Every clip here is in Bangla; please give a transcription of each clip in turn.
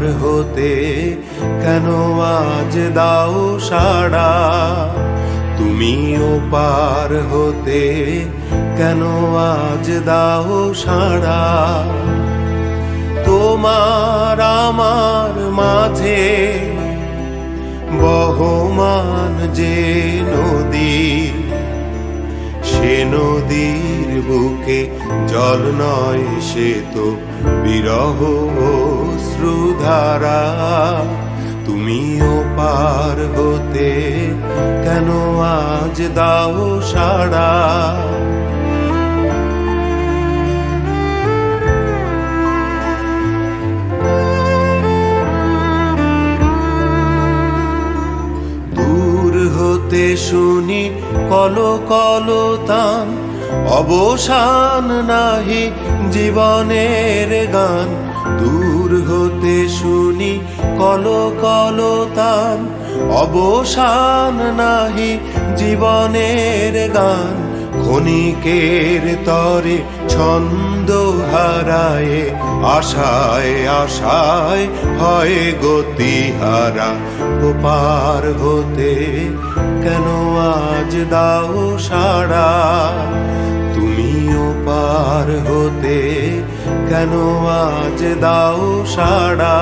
পার হতে কেন আজ দাও সাড়া? তুমি পার হতে কেন আজ দাও সাড়া? তোমার আমার মাঝে বহমান যে নদী, সে নদীর বুকে জল নয় সে তো বিরহ শ্রুধারা। তুমিও পার হতে কেন আজ দাও হতে শুনি কল কল তান অবসান নাহি জীবনের গান। দূর হতে শুনি কল কল তান। অবসান নাহি জীবনের গান। ক্ষণিকের তরে ছন্দ হারায়, আশায় আশায় হয় গতি হারা পার হতে কেন আজ দাও সাড়া? তুমিও পার হতে কেন আজ দাও সাড়া?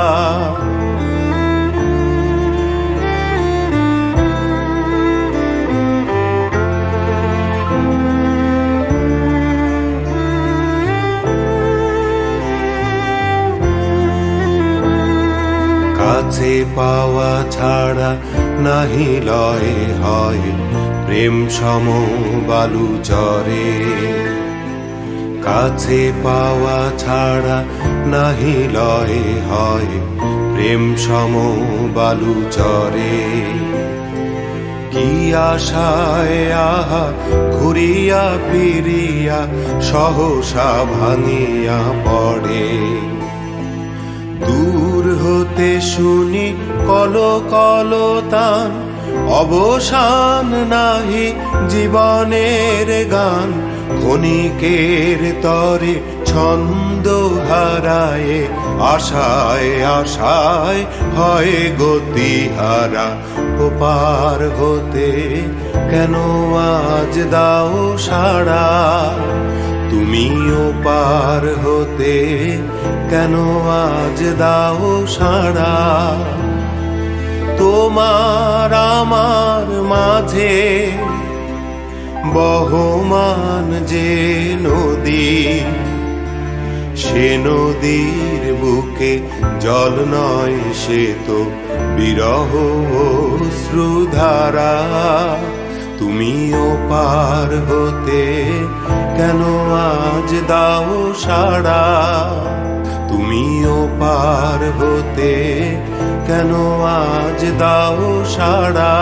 কাছে পাওয়া ছাড়া নাহি লয় হয়। প্রেম সম বালু চরে। কাছে পাওয়া ছাড়া নাহি লয় হয়। প্রেম সম বালু চরে। কি আশায় আহা ঘুরিয়া ফিরিয়া সহসা ভাঙিয়া পড়ে। দূর হতে শুনি কল কল তান অবসান নাহি জীবনের গান। ক্ষণিকের তরে ছন্দ হারায় আশায় আশায় হয় গতি হারা ও পার হতে কেন আজ দাও সাড়া? তুমিও পার হতে কেন আজ দাও সাড়া? তোমার আমার মাঝে বহমান যে নদী, সে নদীর বুকে জল নয়, সে তো বিরহ শ্রুধারা। তুমিও পার হতে কেন আজ দাও সাড়া? তুমিও পার হতে কেন আজ দাও সাড়া?